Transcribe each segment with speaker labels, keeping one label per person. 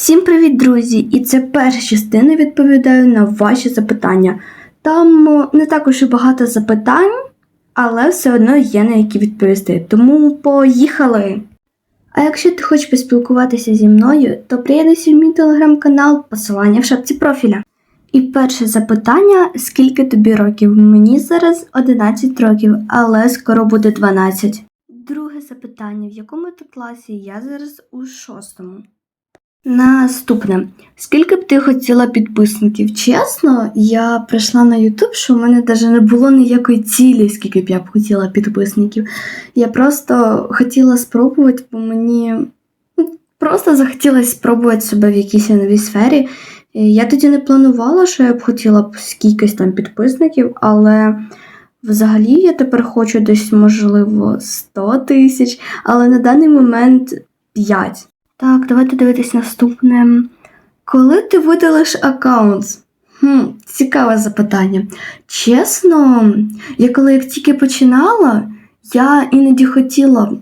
Speaker 1: Всім привіт, друзі! І це перша частина відповідаю на ваші запитання. Там не також і багато запитань, але все одно є на які відповісти. Тому поїхали! А якщо ти хочеш поспілкуватися зі мною, то приєднуйся в мій телеграм-канал, посилання в шапці профіля. І перше запитання: скільки тобі років? Мені зараз 11 років, але скоро буде 12. Друге запитання: в якому ти класі? Я зараз у шостому. Наступне. Скільки б ти хотіла підписників? Чесно, я прийшла на YouTube, що в мене навіть не було ніякої цілі, скільки б я б хотіла підписників. Я просто хотіла спробувати, бо мені ну, просто захотілося спробувати себе в якійсь новій сфері. Я тоді не планувала, що я б хотіла б скількись там підписників, але взагалі я тепер хочу десь, можливо, 100 тисяч, але на даний момент 5. Так, давайте дивитись наступне. Коли ти видалиш аккаунт? Хм, цікаве запитання. Чесно, я коли як тільки починала, я іноді хотіла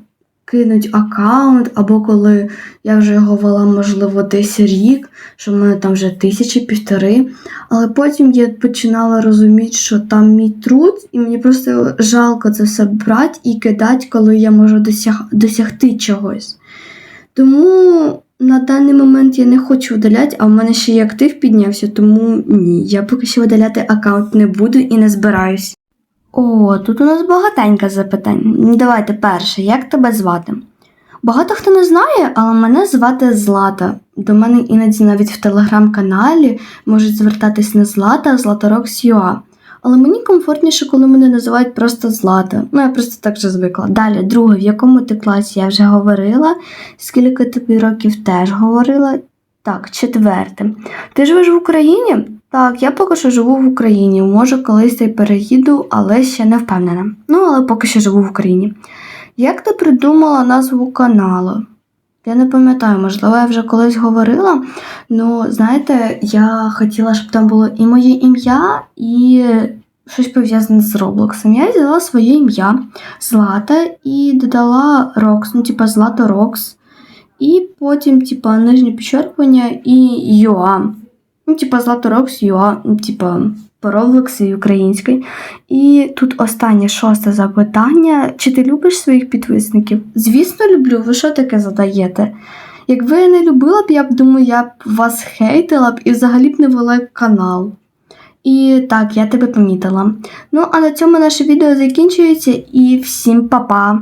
Speaker 1: кинути аккаунт, або коли я вже його вела, можливо, десь рік, що в мене там вже тисячі півтори. Але потім я починала розуміти, що там мій труд, і мені просто жалко це все брати і кидати, коли я можу досяг... досягти чогось. Тому на даний момент я не хочу видаляти, а в мене ще й актив піднявся, тому ні, я поки що видаляти аккаунт не буду і не збираюсь. О, тут у нас багатенько запитань. Ну, Давайте перше, як тебе звати? Багато хто не знає, але мене звати Злата. До мене іноді навіть в телеграм-каналі можуть звертатись не Злата, а Златорокс.ua. Але мені комфортніше, коли мене називають просто Злата. Ну, я просто так вже звикла. Далі, друге, в якому ти класі я вже говорила. Скільки тобі років теж говорила. Так, четверте. Ти живеш в Україні? Так, я поки що живу в Україні. Може, колись я переїду, але ще не впевнена. Ну, але поки що живу в Україні. Як ти придумала назву каналу? Я не пам'ятаю, можливо, я вже колись говорила. Ну, знаєте, я хотіла, щоб там було і моє ім'я, і щось пов'язане з Роблоксом. Я взяла своє ім'я Злата і додала Рокс, ну, типа Злата Рокс. І потім, типа, нижнє підчеркування і Юа. Ну, типа Злата Рокс Юа, ну, типа по Роблоксу і українській. І тут останнє шосте запитання. Чи ти любиш своїх підписників? Звісно, люблю. Ви що таке задаєте? Якби я не любила б, я б думаю, я б вас хейтила б і взагалі б не вела канал. І так, я тебе помітила. Ну, а на цьому наше відео закінчується і всім па-па!